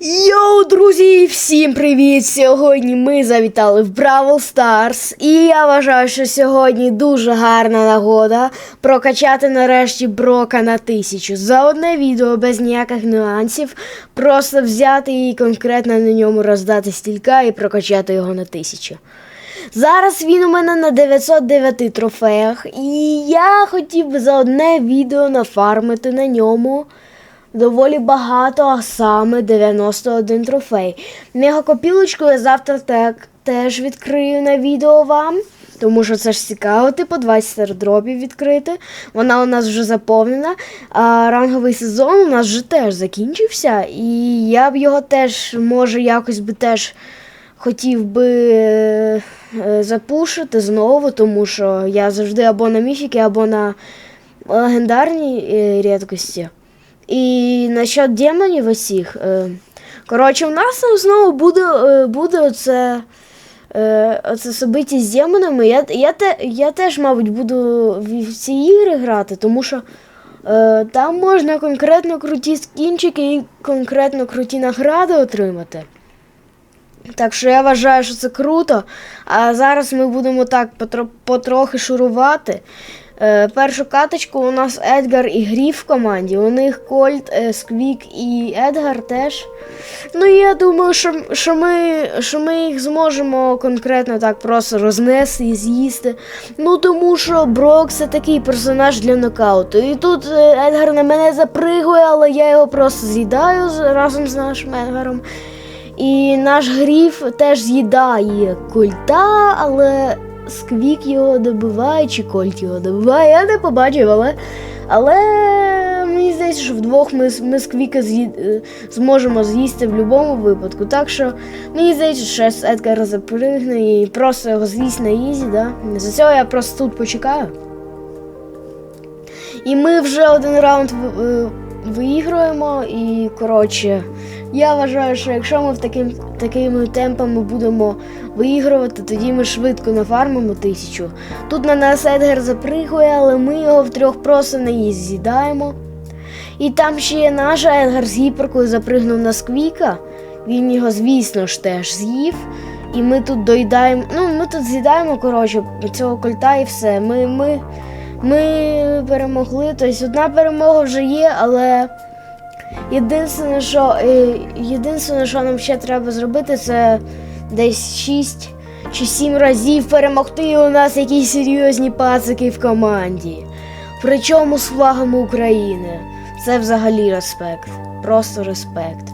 Йоу, друзі, всім привіт! Сьогодні ми завітали в Бравл Старс. І я вважаю, що сьогодні дуже гарна нагода прокачати нарешті Брока на тисячу. За одне відео без ніяких нюансів. Просто взяти і конкретно на ньому роздати стілька і прокачати його на тисячу. Зараз він у мене на 909 трофеях, і я хотів би за одне відео нафармити на ньому доволі багато, а саме 91 трофей. Мегакопілочку я завтра так, теж відкрию на відео вам. Тому що це ж цікаво, типу 20 дропів відкрити. Вона у нас вже заповнена. А ранговий сезон у нас вже теж закінчився. І я б його теж, може, якось би теж хотів би е, запушити знову, тому що я завжди або на міфіки, або на легендарній е, рідкості. І насчет демонів усіх. Е, коротше, у нас там знову буде, е, буде оце, е, оце собиті з демонами. Я, я, те, я теж, мабуть, буду в, в ці ігри грати, тому що е, там можна конкретно круті скінчики і конкретно круті награди отримати. Так що я вважаю, що це круто. А зараз ми будемо так потро- потрохи шурувати. Е, першу каточку у нас Едгар і Гріф в команді. У них Кольт, е, Сквік і Едгар теж. Ну я думаю, що, що, ми, що ми їх зможемо конкретно так просто рознести і з'їсти. Ну тому що Брок це такий персонаж для нокауту. І тут е, Едгар на мене запригує, але я його просто з'їдаю разом з нашим Едгаром. І наш гріф теж з'їдає кольта, але сквік його добиває, чи кольт його добиває, я не побачив, але. Але мені здається, що вдвох ми, ми сквіка з'ї... е, зможемо з'їсти в будь-якому випадку. Так що мені здається, що Едгар запригне і просто його з'їсть на ізі, да? За цього я просто тут почекаю. І ми вже один раунд в- е, виіграємо. І коротше, я вважаю, що якщо ми в таким, такими темпами будемо виігрувати, тоді ми швидко нафармимо тисячу. Тут на нас Едгар запригує, але ми його втрьох просто не з'їдаємо. І там ще є наша Едгар з гіперкою запригнув на сквіка. Він його, звісно ж, теж з'їв. І ми тут доїдаємо. Ну, ми тут з'їдаємо, коротше, цього кольта і все. Ми, ми, ми перемогли. Тобто одна перемога вже є, але єдине, що, е, єдине, що нам ще треба зробити, це десь 6 чи 7 разів перемогти у нас якісь серйозні пацики в команді. Причому з флагами України. Це взагалі респект. Просто респект.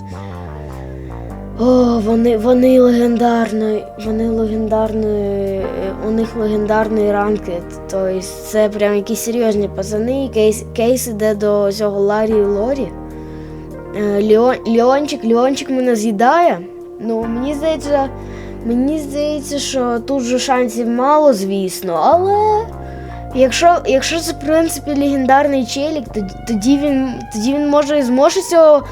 О, вони, вони легендарні, вони легендарні, у них легендарний ранкет. Тобто це прям якісь серйозні пацани. Кейс, кейс іде до цього Ларі і Лорі. Е, Леон, Леончик, Леончик мене з'їдає. Ну, мені здається, мені здається, що тут же шансів мало, звісно, але якщо, якщо це, в принципі, легендарний челік, тоді, він тоді він може і зможе цього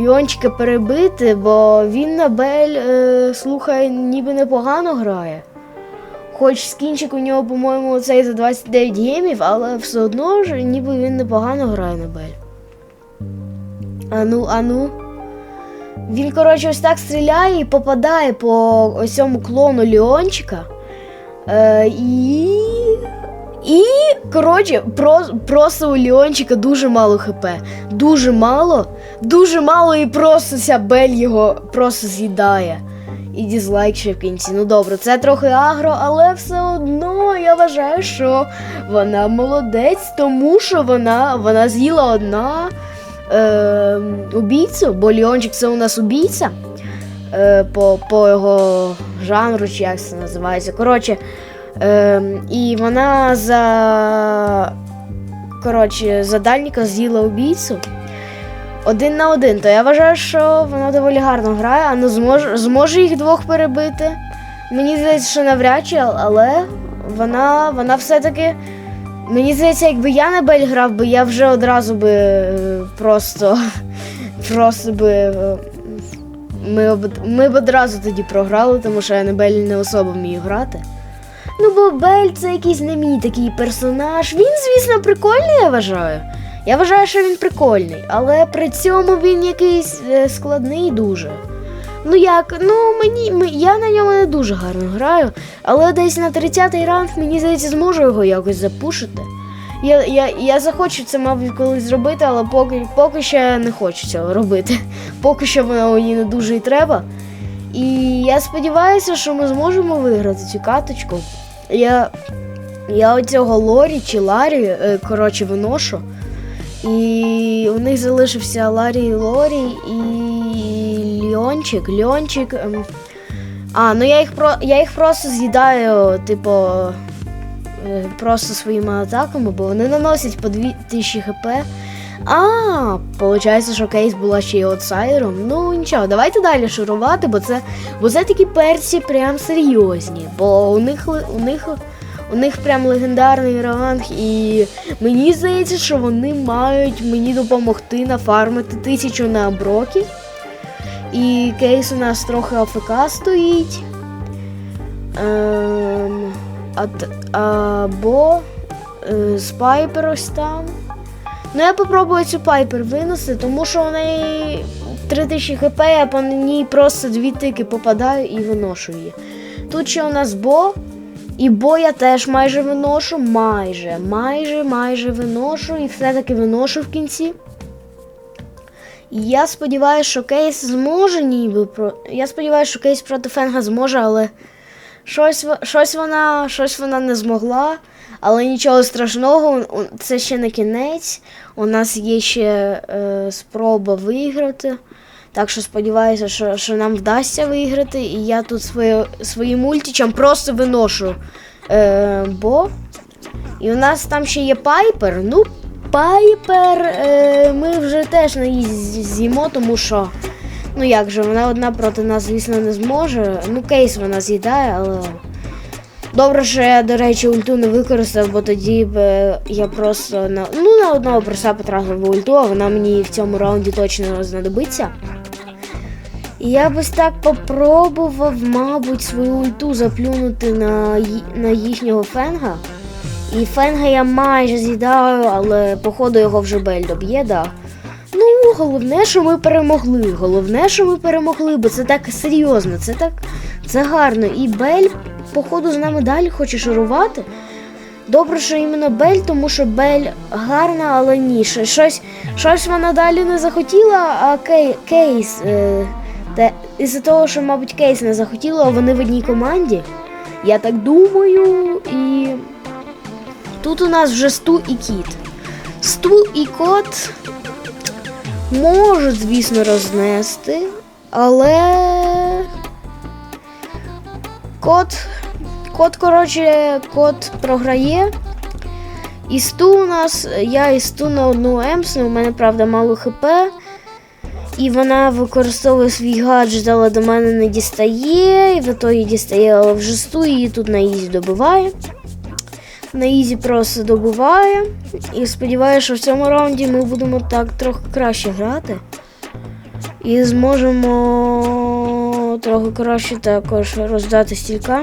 Ліончика перебити, бо він на Бель, е, слухай, ніби непогано грає. Хоч скінчик у нього, по-моєму, цей за 29 геймів, але все одно ж ніби він непогано грає на Бель. Ану, ану. Він, коротше, ось так стріляє і попадає по цьому клону Леончика. Е, і. І, коротше, про, просто у Леончика дуже мало хп. Дуже мало, дуже мало і просто ця бель його просто з'їдає. І дізлайк ще в кінці. Ну добре, це трохи агро, але все одно я вважаю, що вона молодець, тому що вона, вона з'їла одна е, убійцю, бо Леончик це у нас убійця. Е, по, по його жанру, чи як це називається. Коротше, е, і вона за. Коротше, за дальніка з'їла убійцю. Один на один, то я вважаю, що вона доволі гарно грає, а ну зможе, зможе їх двох перебити. Мені здається, що навряд чи, але вона, вона все-таки. Мені здається, якби я на Бель грав, би я вже одразу би е, просто. Просто би. е, Ми, об, ми б одразу тоді програли, тому що я на Бель не особо вмію грати. Ну, бо Бель це якийсь не мій такий персонаж. Він, звісно, прикольний, я вважаю. Я вважаю, що він прикольний, але при цьому він якийсь е, складний дуже. Ну як, ну мені я на ньому не дуже гарно граю, але десь на 30-й ранг, мені здається, зможу його якось запушити. Я, я, я захочу це, мабуть, колись зробити, але поки, поки що не хочу цього робити. Поки що воно мені не дуже і треба. І я сподіваюся, що ми зможемо виграти цю каточку. Я, я оцього Лорі чи Ларі, е, коротше, виношу. І у них залишився Ларі Лорі і Льончик. Льончик. ем, А, ну я їх про я їх просто з'їдаю, типу, е, просто своїми атаками, бо вони наносять по 2000 хп. А, виходить, що кейс була ще й аутсайдером. Ну нічого, давайте далі шурувати, бо це, бо це такі перці прям серйозні. Бо у них у них у них прям легендарний ранг, і мені здається, що вони мають мені допомогти нафармити тисячу на брокі. І кейс у нас трохи АФК стоїть. Ем, або е, Спайпер ось там. Ну, я попробую цю пайпер винести, тому що у неї 3000 хп, я по ній просто дві тики попадаю і виношу її. Тут ще у нас Бо. І Бо я теж майже виношу, майже, майже, майже виношу і все-таки виношу в кінці. Я сподіваюся, що кейс зможе ніби про. Я сподіваюся, що кейс проти Фенга зможе, але щось, щось, вона, щось вона не змогла. Але нічого страшного, це ще не кінець. У нас є ще е, спроба виграти. Так що сподіваюся, що, що нам вдасться виграти. І я тут своє, своїм мультичем просто виношу е, бо. І у нас там ще є пайпер. Ну, пайпер е, ми вже теж не її з'їмо, тому що. Ну як же, вона одна проти нас, звісно, не зможе. Ну, кейс вона з'їдає, але. Добре, що я, до речі, ульту не використав, бо тоді б е, я просто на, ну, на одного проса потратив би ульту, а вона мені в цьому раунді точно знадобиться. Я б так попробував, мабуть, свою ульту заплюнути на, на їхнього фенга. І фенга я майже з'їдаю, але походу його вже Бель доб'є, да. Ну, головне, що ми перемогли. Головне, що ми перемогли, бо це так серйозно, це так це гарно. І Бель, походу, з нами далі хоче шарувати. Добре, що іменно Бель, тому що Бель гарна, але ні. Щось, щось вона далі не захотіла, а кей, кейс. Е, те, із-за того, що, мабуть, кейс не захотіла, а вони в одній команді. Я так думаю, і тут у нас вже Сту і кіт. Сту і кот можуть, звісно, рознести, але. Кот. Кот, коротше, кот програє. І сту у нас, я і сту на одну емсну, у мене, правда, мало хп. І вона використовує свій гаджет, але до мене не дістає. І в ітогі дістає, але вже сту її тут на ізі добиває. На ізі просто добиває. І сподіваюся, що в цьому раунді ми будемо так трохи краще грати. І зможемо трохи краще також роздати стілька.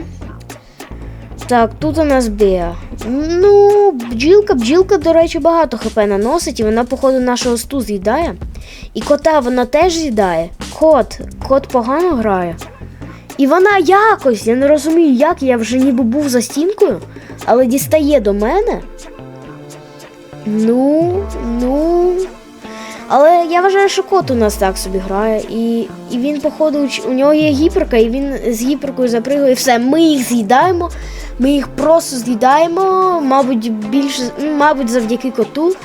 Так, тут у нас Беа. Ну, бджілка, бджілка, до речі, багато хп наносить, і вона, походу, нашого сту з'їдає. І кота вона теж з'їдає. Кот, кот погано грає. І вона якось, я не розумію, як я вже ніби був за стінкою, але дістає до мене. Ну, ну. Але я вважаю, що кот у нас так собі грає. І, і він, походу, у нього є гіперка, і він з гіперкою запригує. Все, ми їх з'їдаємо. Ми їх просто з'їдаємо, мабуть, більше, ну, мабуть, завдяки коту.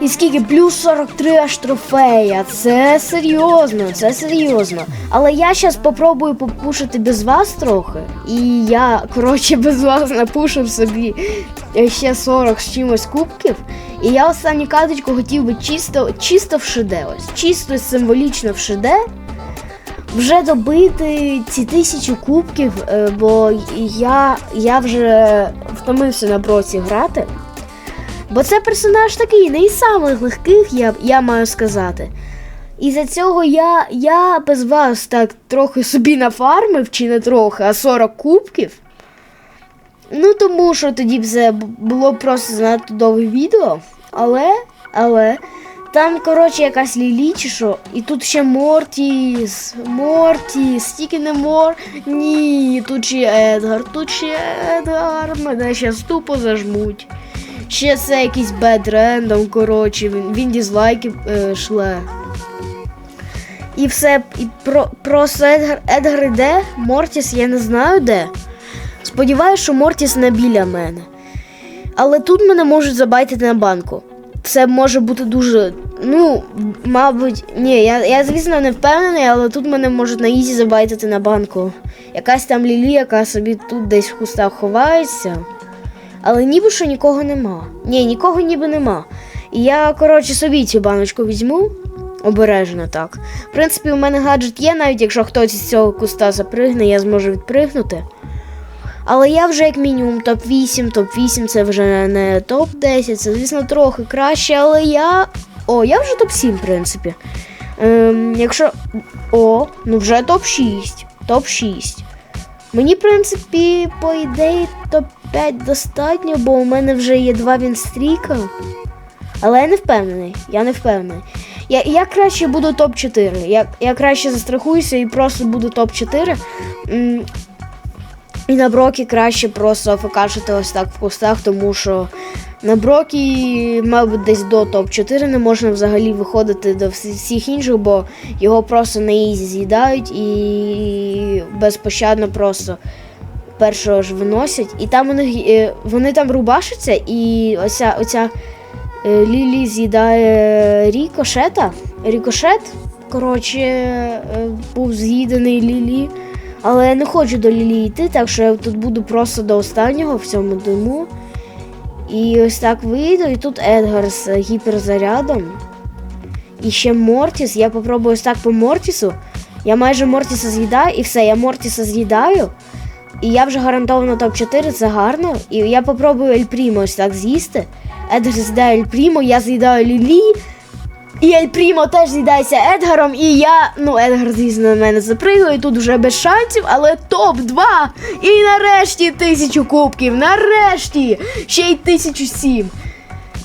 І скільки плюс 43 аж трофея. Це серйозно, це серйозно. Але я зараз спробую попушити без вас трохи. І я, коротше, без вас напушив собі ще 40 з чимось кубків. І я останню каточку хотів би чисто, чисто в шиде, ось, чисто символічно в шиде. Вже добити ці тисячу кубків, е, бо я, я вже втомився на броці грати. Бо це персонаж такий, не із самих легких, я, я маю сказати. І за цього я, я без вас так трохи собі нафармив, чи не трохи, а 40 кубків. Ну, тому що тоді б було просто занадто довге відео. Але, Але там, коротше, якась Лілі чи що, і тут ще Мортіс, Мортіс, тільки не Мор. Ні, тут ще Едгар, тут ще Едгар, мене ще тупо зажмуть. Ще це якийсь бед рендом, коротше, він, він дізлайки е, шле. І все, і про, просто Едгар, Едгар іде, Мортіс я не знаю де. Сподіваюсь, що Мортіс не біля мене. Але тут мене можуть забайтити на банку. Це може бути дуже. Ну, мабуть, ні, я, я звісно не впевнений, але тут мене можуть на ізі забайтити на банку. Якась там Лілі, яка собі тут десь в кустах ховається. Але ніби що нікого нема. Ні, нікого ніби нема. І я, коротше, собі цю баночку візьму. Обережно так. В принципі, у мене гаджет є, навіть якщо хтось із цього куста запригне, я зможу відпригнути. Але я вже як мінімум топ-8, топ-8 це вже не топ-10, це, звісно, трохи краще, але я. О, я вже топ-7, в принципі. Ем, якщо. О, ну вже топ-6. Топ-6. Мені, в принципі, по ідеї, топ-5 достатньо, бо у мене вже є два вінстріка. Але я не впевнений. Я не впевнений. Я, я краще буду топ-4. Я, я краще застрахуюся і просто буду топ-4. І на Брокі краще просто афекашити ось так в кустах, тому що на Брокі, мабуть, десь до топ-4 не можна взагалі виходити до всі- всіх інших, бо його просто на ізі з'їдають і безпощадно просто першого ж виносять. І там у них е, вони там рубашаться, і оця, оця е, Лілі з'їдає рікошета. Рікошет, коротше, е, був з'їдений Лілі. Але я не хочу до Лілі йти, так що я тут буду просто до останнього в цьому диму. І ось так вийду, і тут Едгар з гіперзарядом. І ще Мортіс. Я попробую ось так по Мортісу. Я майже Мортіса з'їдаю, і все, я Мортіса з'їдаю. І я вже гарантовано топ-4, це гарно. І я попробую Ель Прімо ось так з'їсти. Едгар з'їдає Ель Прімо, я з'їдаю Лілі. І Ель Прімо теж з'їдається Едгаром, і я, ну, Едгар, звісно, на мене запригує, тут вже без шансів, але топ-2! І нарешті тисячу кубків, нарешті! Ще й тисячу сім.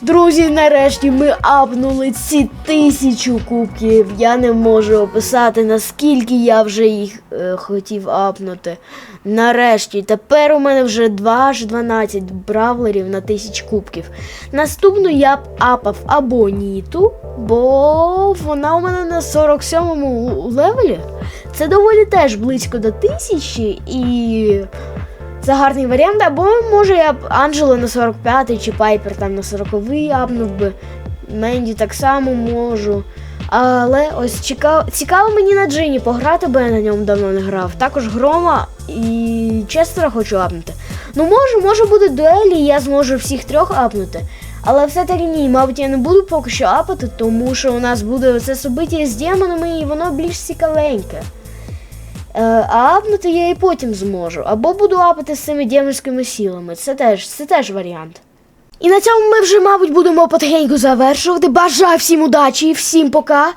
Друзі, нарешті ми апнули ці тисячу кубків. Я не можу описати, наскільки я вже їх е, хотів апнути. Нарешті, тепер у мене вже 2 аж 12 бравлерів на тисяч кубків. Наступну я б апав або Ніту, бо вона у мене на 47-му левелі. Це доволі теж близько до тисячі і. Це гарний варіант, або може я б Анджело на 45-й чи Пайпер там на 40-й апнув би. Менді так само можу. Але ось цікаво, цікаво мені на Джині пограти, бо я на ньому давно не грав. Також Грома і Честера хочу апнути. Ну можу, може буде дуелі, і я зможу всіх трьох апнути. Але все-таки ні, мабуть, я не буду поки що апати, тому що у нас буде це собиття з демонами, і воно більш цікавеньке. Е, а апнути я і потім зможу. Або буду апати з цими демонськими силами. Це теж, це теж варіант. І на цьому ми вже, мабуть, будемо потихеньку завершувати. Бажаю всім удачі і всім пока.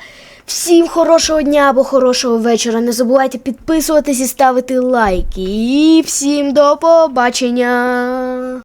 Всім хорошого дня або хорошого вечора. Не забувайте підписуватись і ставити лайки. І всім до побачення.